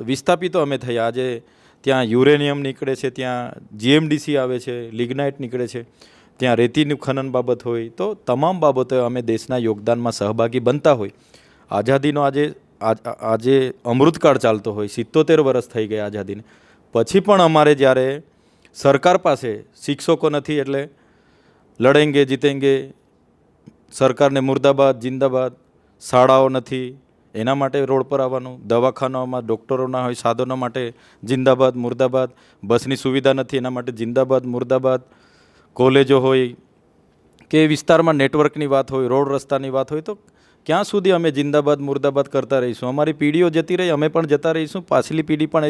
વિસ્થાપિતો અમે થયા. આજે ત્યાં યુરેનિયમ નીકળે છે, ત્યાં જીએમડીસી આવે છે, લિગ્નાઇટ નીકળે છે, ત્યાં રેતીનું ખનન બાબત હોય. તો તમામ બાબતો અમે દેશના યોગદાનમાં સહભાગી બનતા હોય. આઝાદીનો આજે આજે અમૃતકાળ ચાલતો હોય. સિત્તોતેર વર્ષ થઈ ગયા આઝાદીને. પછી પણ અમારે જ્યારે સરકાર પાસે શિક્ષકો નથી એટલે લડેંગે, જીતેંગે, સરકારને મુર્દાબાદ, જિંદાબાદ, શાળાઓ નથી એના માટે રોડ પર આવવાનું, દવાખાનાઓમાં ડૉક્ટરો ના હોય, સાધનો માટે જિંદાબાદ, મુર્દાબાદ, બસની સુવિધા નથી, એના માટે જિંદાબાદ, મુર્દાબાદ, કોલેજો હોય, કે વિસ્તારમાં નેટવર્કની વાત હોય, રોડ રસ્તાની વાત હોય, તો ક્યાં સુધી અમે જિંદાબાદ, મુર્દાબાદ કરતા રહીશું? અમારી પેઢીઓ જતી રહી, અમે પણ જતા રહીશું. પાછલી પેઢી પણ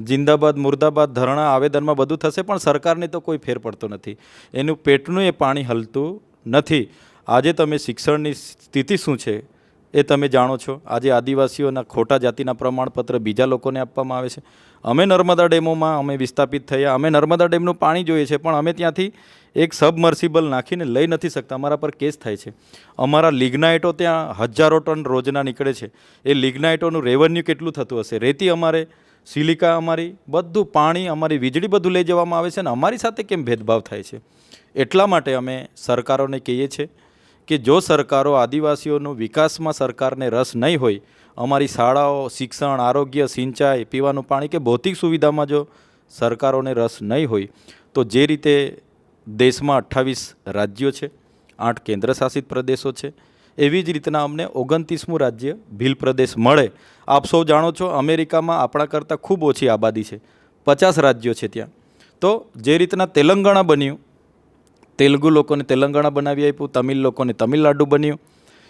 જિંદાબાદ, મુર્દાબાદ, ધરણા, આવેદનમાં બધું થશે, પણ સરકારને તો કોઈ ફેર પડતો નથી. એનું પેટનું એ પાણી હલતું નથી. આજે તમે શિક્ષણની સ્થિતિ શું છે? એ તમે જાણો છો. આજે આદિવાસીઓના ખોટા જાતિના પ્રમાણપત્ર બીજા લોકોને આપવામાં આવે છે. અમે નર્મદા ડેમોમાં અમે વિસ્થાપિત થયા. અમે નર્મદા ડેમનું પાણી જોઈએ છે, પણ અમે ત્યાંથી એક સબમર્સિબલ નાખીને લઈ નથી શકતા. અમારા પર કેસ થાય છે. અમારા લિગ્નાઇટો ત્યાં હજારો ટન રોજના નીકળે છે. એ લિગ્નાઇટોનું રેવન્યુ કેટલું થતું હશે? રેતી અમારે, સિલિકા અમારી, બધું પાણી અમારી વીજળી બધું લઈ જવામાં આવે છે અને અમારી સાથે કેમ ભેદભાવ થાય છે? એટલા માટે અમે સરકારોને કહીએ છીએ કે જો સરકારો આદિવાસીઓનો વિકાસમાં સરકારને રસ નહીં હોય, અમારી શાળાઓ, શિક્ષણ, આરોગ્ય, સિંચાઈ, પીવાનું પાણી કે ભૌતિક સુવિધામાં જો સરકારોને રસ નહીં હોય, તો જે રીતે દેશમાં અઠ્ઠાવીસ રાજ્યો છે, આઠ કેન્દ્રશાસિત પ્રદેશો છે, એવી જ રીતના અમને ઓગણત્રીસમું રાજ્ય ભીલ પ્રદેશ મળે. આપ સૌ જાણો છો, અમેરિકામાં આપણા કરતાં ખૂબ ઓછી આબાદી છે. પચાસ રાજ્યો છે ત્યાં. તો જે રીતના તેલંગાણા બન્યું તેલુગુ લોકોને તેલંગાણા બનાવી આપ્યું, તમિલ લોકોને તમિલનાડુ બન્યું.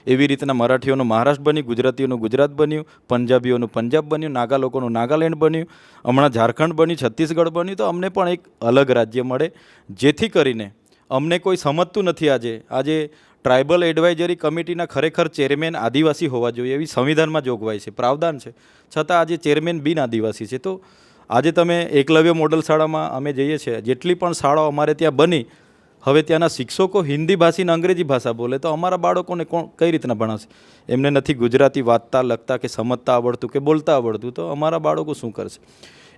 એવી રીતના મરાઠીઓનું મહારાષ્ટ્ર બન્યું, ગુજરાતીઓનું ગુજરાત બન્યું, પંજાબીઓનું પંજાબ બન્યું, નાગા લોકોનું નાગાલેન્ડ બન્યું, હમણાં ઝારખંડ બન્યું, છત્તીસગઢ બન્યું, તો અમને પણ એક અલગ રાજ્ય મળે, જેથી કરીને અમને કોઈ સમજતું નથી આજે. આજે ટ્રાઇબલ એડવાઇઝરી કમિટીના ખરેખર ચેરમેન આદિવાસી હોવા જોઈએ એવી સંવિધાનમાં જોગવાઈ છે, પ્રાવધાન છે. છતાં આજે ચેરમેન બિન આદિવાસી છે. તો આજે તમે એકલવ્ય મોડલ શાળામાં અમે જઈએ છીએ. જેટલી પણ શાળાઓ અમારે ત્યાં બની હવે ત્યાંના શિક્ષકો હિન્દી ભાષી અંગ્રેજી ભાષા બોલે, તો અમારા બાળકોને કોણ, કઈ રીતના ભણાવશે? એમને નથી ગુજરાતી વાંચતા, લખતા કે સમજતા આવડતું કે બોલતા આવડતું, તો અમારા બાળકો શું કરશે?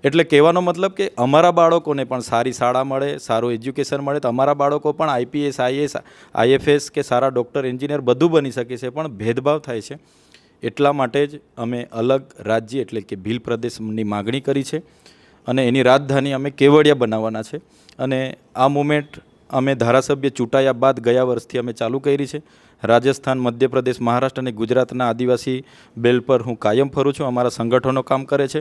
એટલે કહેવાનો મતલબ કે અમારા બાળકોને પણ સારી શાળા મળે, સારું એજ્યુકેશન મળે, તો અમારા બાળકો પણ આઈપીએસ, આઈએસ, આઈએફએસ કે સારા ડૉક્ટર, એન્જિનિયર બધું બની શકે છે, પણ ભેદભાવ થાય છે. એટલા માટે જ અમે અલગ રાજ્ય એટલે કે ભીલ પ્રદેશની માગણી કરી છે અને એની રાજધાની અમે કેવડિયા બનાવવાના છે. અને આ મુમેન્ટ અમે ધારાસભ્ય ચૂંટાયા બાદ ગયા વર્ષથી અમે ચાલુ કરી છે. રાજસ્થાન, મધ્યપ્રદેશ, મહારાષ્ટ્ર અને ગુજરાતના આદિવાસી બેલ પર હું કાયમ ફરું છું. અમારા સંગઠનો કામ કરે છે.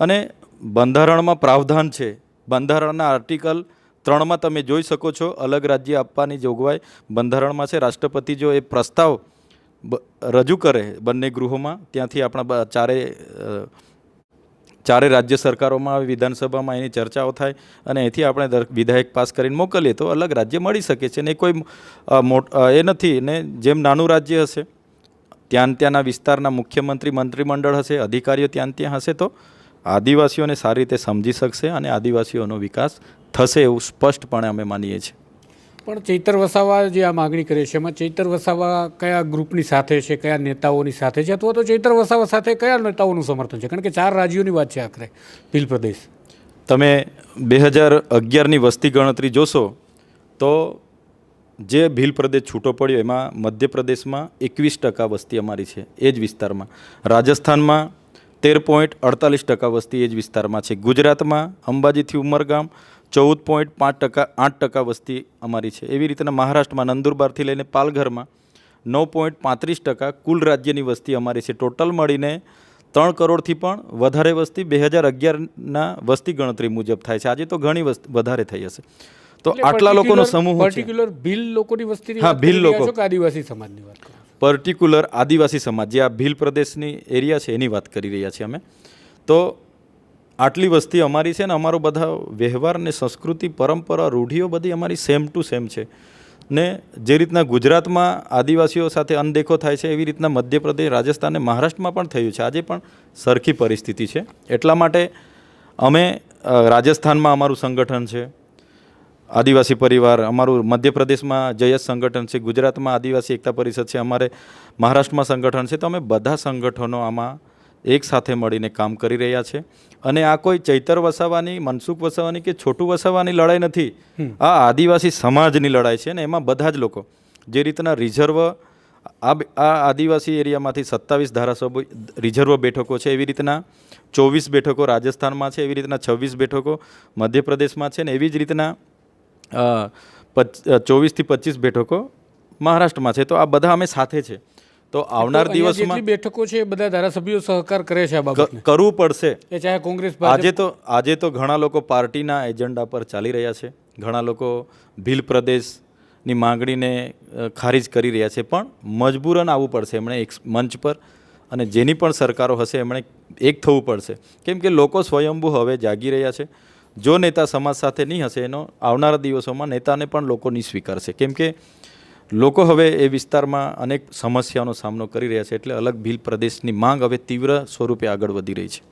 અને બંધારણમાં પ્રાવધાન છે. બંધારણના આર્ટિકલ ત્રણમાં તમે જોઈ શકો છો. અલગ રાજ્ય આપવાની જોગવાઈ બંધારણમાં છે. રાષ્ટ્રપતિ જો એ પ્રસ્તાવ રજૂ કરે બંને ગૃહોમાં, ત્યાંથી આપણા ચારે ચારે રાજ્ય સરકારોમાં વિધાનસભામાં એની ચર્ચાઓ થાય અને એથી આપણે વિધાયક પાસ કરીને મોકલીએ તો અલગ રાજ્ય મળી શકે છે ને કોઈ એ નથી ને જેમ નાનું રાજ્ય હશે, ત્યાં ત્યાંના વિસ્તારના મુખ્યમંત્રી, મંત્રીમંડળ હશે, અધિકારીઓ ત્યાં ત્યાં હશે તો આદિવાસીઓને સારી રીતે સમજી શકશે અને આદિવાસીઓનો વિકાસ થશે એવું સ્પષ્ટપણે અમે માનીએ છીએ. પણ ચૈતર વસાવા જે આ માગણી કરે છે, એમાં ચૈતર વસાવા કયા ગ્રુપની સાથે છે, કયા નેતાઓની સાથે છે, અથવા તો ચૈતર વસાવા સાથે કયા નેતાઓનું સમર્થન છે? કારણ કે ચાર રાજ્યોની વાત છે આખરે ભીલ પ્રદેશ. તમે બે હજાર અગિયારની વસ્તી ગણતરી જોશો, તો જે ભીલ પ્રદેશ છૂટો પડ્યો, એમાં મધ્યપ્રદેશમાં એકવીસ ટકા વસ્તી અમારી છે, એ જ વિસ્તારમાં. રાજસ્થાનમાં તેર પોઈન્ટ અડતાલીસ ટકા વસ્તી એ જ વિસ્તારમાં છે. ગુજરાતમાં અંબાજીથી ઉમરગામ ચૌદ પોઈન્ટ પાંચ ટકા આઠ ટકા વસ્તી અમારી છે. એવી રીતના મહારાષ્ટ્રમાં નંદુરબારથી લઈને પાલઘરમાં નવ પોઈન્ટ પાંત્રીસ ટકા કુલ રાજ્યની વસ્તી અમારી છે. ટોટલ મળીને ત્રણ કરોડથી પણ વધારે વસ્તી બે હજાર અગિયારના વસ્તી ગણતરી મુજબ થાય છે. આજે તો ઘણી વસ્તી વધારે થઈ હશે. તો આટલા લોકોનો સમૂહ પર્ટિક્યુલર ભીલ લોકોની વસ્તી હા, ભીલ લોકો. આદિવાસી સમાજની વાત પર્ટિક્યુલર આદિવાસી સમાજ જે આ ભીલ પ્રદેશની એરિયા છે એની વાત કરી રહ્યા છીએ અમે. તો આટલી વસ્તી અમારી છે ને અમારો બધા વ્યવહાર ને સંસ્કૃતિ, પરંપરા, રૂઢિઓ બધી અમારી સેમ ટુ સેમ છે. ને જે રીતના ગુજરાતમાં આદિવાસીઓ સાથે અનદેખો થાય છે, એવી રીતના મધ્યપ્રદેશ, રાજસ્થાન અને મહારાષ્ટ્રમાં પણ થયું છે. આજે પણ સરખી પરિસ્થિતિ છે. એટલા માટે અમે રાજસ્થાનમાં અમારું સંગઠન છે. આદિવાસી પરિવાર, અમારું મધ્યપ્રદેશમાં જયસ સંગઠન છે, ગુજરાતમાં આદિવાસી એકતા પરિષદ છે, અમારે મહારાષ્ટ્રમાં સંગઠન છે. તો અમે બધા સંગઠનો આમાં એક સાથે મળીને કામ કરી રહ્યા છે. અને આ કોઈ ચૈતર વસાવાની મનસુખ વસાવાની કે છોટું વસાવાની લડાઈ નથી. આ આદિવાસી સમાજની લડાઈ છે અને એમાં બધા જ લોકો જે રીતના રિઝર્વ આ આદિવાસી એરિયામાંથી સત્તાવીસ ધારાસભ્યો રિઝર્વ બેઠકો છે એવી રીતના ચોવીસ બેઠકો રાજસ્થાનમાં છે એવી રીતના છવ્વીસ બેઠકો મધ્યપ્રદેશમાં છે ને એવી જ રીતના પચ- ચોવીસથી પચીસ બેઠકો મહારાષ્ટ્રમાં છે. તો આ બધા અમે સાથે છે. તો આવનાર દિવસમાં બેઠકો છે બધા ધારાસભ્યો સહકાર કરે છે આ બાબતને. કરવું પડશે. એ ચાહે કોંગ્રેસ આજે તો આજે તો ઘણા લોકો પાર્ટીના એજન્ડા પર ચાલી રહ્યા છે. ઘણા લોકો ભીલ પ્રદેશની માંગણીને ખારીજ કરી રહ્યા છે. પણ મજબૂરન આવવું પડશે એમણે એક મંચ પર અને જેની પણ સરકારો હશે એમણે એક થવું પડશે. કેમ કે લોકો સ્વયંભૂ હવે જાગી રહ્યા છે. જો નેતા સમાજ સાથે નહીં હશે એનો આવનારા દિવસોમાં નેતાને પણ લોકો નહીં સ્વીકારશે. કેમ કે લોકો હવે એ વિસ્તારમાં અનેક સમસ્યાઓનો સામનો કરી રહ્યા છે એટલે અલગ ભીલ પ્રદેશની માંગ હવે તીવ્ર સ્વરૂપે આગળ વધી રહી છે.